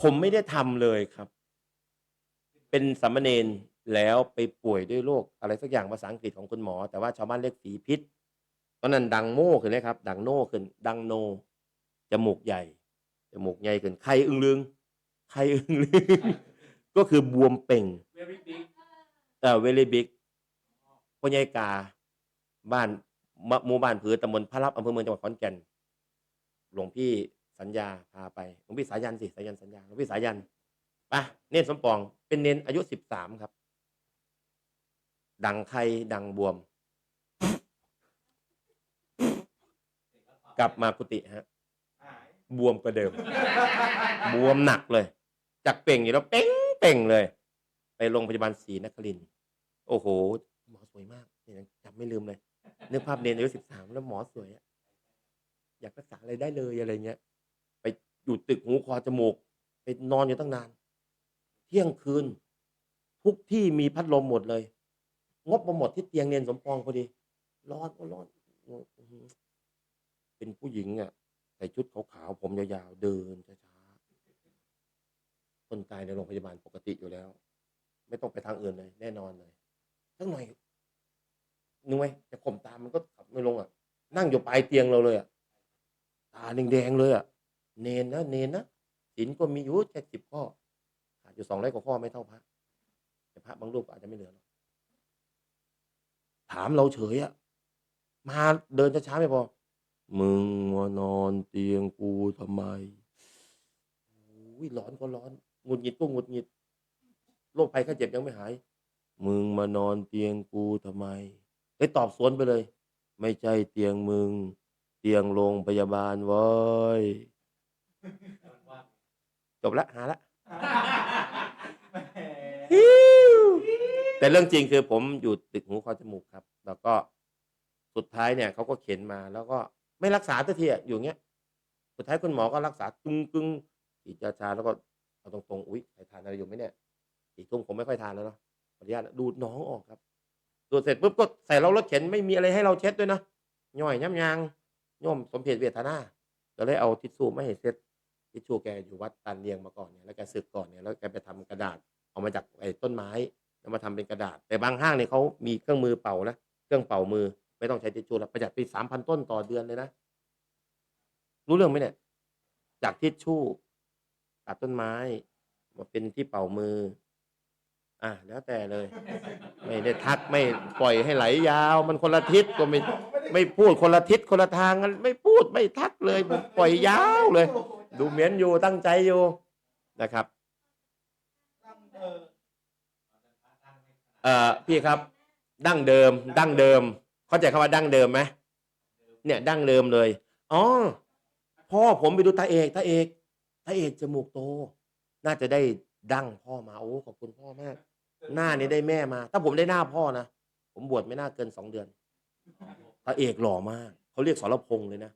ผมไม่ได้ทำเลยครับ เป็นสามเณรแล้วไปป่วยด้วยโรคอะไรสักอย่างภาษาอังกฤษของคุณหมอ แต่ว่าชาวบ้านเรียกฝีพิษตอนนั้นดังโม่ขึ้นเลยครับ ดังโน่ขึ้น ดังโนจมูกใหญ่จมูกใหญ่ขึ้นไข้อึ้งลึงไข้อึ้งลึงก็คือบวมเป่ง very big เอ่อเวลีบิกพ่อใหญ่กา บ้านมะหมู่บ้านผือตำบลพระรับอำเภอเมืองจังหวัดขอนแก่น หลวงพี่ สัญญาพาไปหลวงพี่สายันสิสายันสัญญาหลวงพี่สายันไปะเนนสมปอง เป็นเนนอายุสิบสามครับ ดังไข้ดังบวม กลับมากุฏิฮะ บวมกว่าเดิม บวมหนักเลย จากเป่งอยู่แล้วเป่งเป่งเลย ไปโรงพยาบาลศรีนครินทร์โอ้โห หมอสวยมากเนี่ยจำไม่ลืมเลยนึกภาพเนนอายุสิบสามแล้วหมอสวยอะอยากรักษาอะไรได้เลยอะไรเงี้ย อยู่ตึกหูคอจมูกไปนอนอยู่ตั้งนาน เที่ยงคืน ทุกที่มีพัดลมหมดเลย งบมาหมดที่เตียงเนนสมปองพอดี ร้อนก็ร้อน เป็นผู้หญิงอะใส่ชุดขาวๆผมยาวๆเดินช้าๆคนตายในโรงพยาบาลปกติอยู่แล้ว ไม่ต้องไปทางอื่นเลย แน่นอนเลยสักหน่อยนึกไหมจะข่มตามันก็ขับไม่ลงอะ นั่งอยู่ปลายเตียงเราเลยอะตาแดงๆเลยอะ เนนนะเนนนะศีลก็มีอยู่แค่สิบข้อขาดอยู่สองร้อยกว่าข้อไม่เท่าพระแต่พระบางรูปก็อาจจะไม่เหลือหรอกถามเราเฉยอะมาเดินช้าๆไม่พอ มึงมานอนเตียงกูทำไมโอ้ยร้อนก็ร้อนหงุดหงิดก็หงุดหงิดโรคภัยไข้เจ็บยังไม่หาย มึงมานอนเตียงกูทำไมเอ้ตอบสวนไปเลย ไม่ใช่เตียงมึง เตียงโรงพยาบาลเว้ย จบละหาละแหมแต่เรื่องจริงคือผมอยู่ตึกหูคอจมูกครับ แล้วก็สุดท้ายเนี่ยเขาก็เข็นมา แล้วก็ไม่รักษาสักทีอะอยู่อย่างเงี้ย สุดท้ายคุณหมอก็รักษาตึงกึงฉีดยาชาแล้วก็เอาตรงๆอุ้ยใครทานอะไรอยู่ไหมเนี่ยอีกทุ่มผมไม่ค่อยทานแล้วเนาะขออนุญาตนะดูดหน้องออกครับดูดเสร็จปุ๊บก็ใส่เรารถเข็นไม่มีอะไรให้เราเช็ดด้วยนะย่อยย้ำยางโย่อมสมเพชเวทนาก็เลยเอาทิชชู่ไม่ให้เช็ด ทิชชูแกอยู่วัดตันเลียงมาก่อนเนี่ยแล้วแกศึกก่อนเนี่ยแล้วแกไปทำกระดาษเอามาจากไอ้ต้นไม้แล้วมาทำเป็นกระดาษ แต่บางห้างเนี่ยเขามีเครื่องมือเป่านะเครื่องเป่ามือไม่ต้องใช้ทิชชู่แล้วประหยัดไปสามพันต้นต่อเดือนเลยนะรู้เรื่องไหมเนี่ย จากทิชชู่ตัดต้นไม้ มาเป็นที่เป่ามือ อะแล้วแต่เลย ไม่ได้ทักไม่ปล่อยให้ไหลยาว มันคนละทิศก็ไม่ไม่พูดคนละทิศคนละทางกันไม่พูดไม่ทักเลยปล่อยยาวเลย ดูเหมียนอยู่ตั้งใจอยู่นะครับเดิมเอ่อพี่ครับ ดั้งเดิม ดั้งเดิม เข้าใจคำว่าดั้งเดิมไหมเนี่ยดั้งเดิมเลยอ๋อพ่อผมไปดูตาเอกตาเอกตาเอกจมูกโต น่าจะได้ดั้งพ่อมาโอ้ขอบคุณพ่อมาก หน้านี้ได้แม่มา ถ้าผมได้หน้าพ่อนะผมบวชไม่น่าเกินสองเดือนตาเอกหล่อมากเขาเรียกสรพงษ์เลยนะ